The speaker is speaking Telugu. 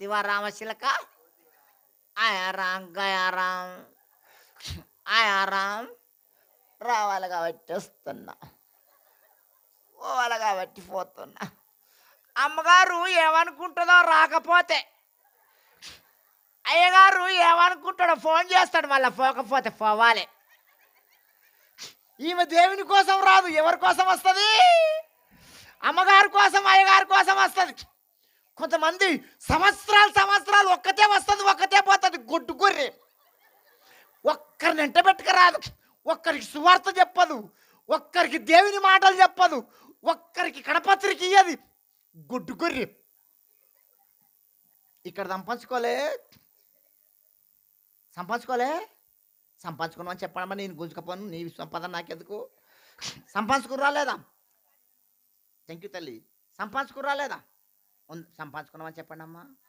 వస్తివా రామశిలక ఆయారాం గయారాం ఆయారాం రావాలి కాబట్టి వస్తున్నా. పోవాలి కాబట్టి పోతున్నా. అమ్మగారు ఏమనుకుంటుందో రాకపోతే. అయ్యగారు ఏమనుకుంటాడో ఫోన్ చేస్తాడు మళ్ళీ పోకపోతే పోవాలి. ఈమె దేవుని కోసం రాదు ఎవరి కోసం వస్తుంది? అమ్మగారి కోసం అయ్యగారి కోసం వస్తుంది. కొంతమంది సంవత్సరాలు సంవత్సరాలు ఒక్కతే వస్తుంది ఒక్కతే పోతుంది. గొడ్డు గొర్రె. ఒక్కరిని ఎంట పెట్టుకురాదు. ఒక్కరికి సువార్త చెప్పదు. ఒక్కరికి దేవుని మాటలు చెప్పదు. ఒక్కరికి కడపత్రిక ఇయ్యది. గుడ్డు గొర్రె. ఇక్కడ సంపాదించుకోలే. సంపాదించుకోలే. సంపాదించుకున్నామని చెప్పడమ్మా నేను గుంజుకపోను. నీ సంపాదన నాకెందుకు? సంపాదించుకుని రాలేదా థ్యాంక్ యూ తల్లి. సంపాదించుకుని రాలేదా సంపాదించుకున్నామని చెప్పండి అమ్మా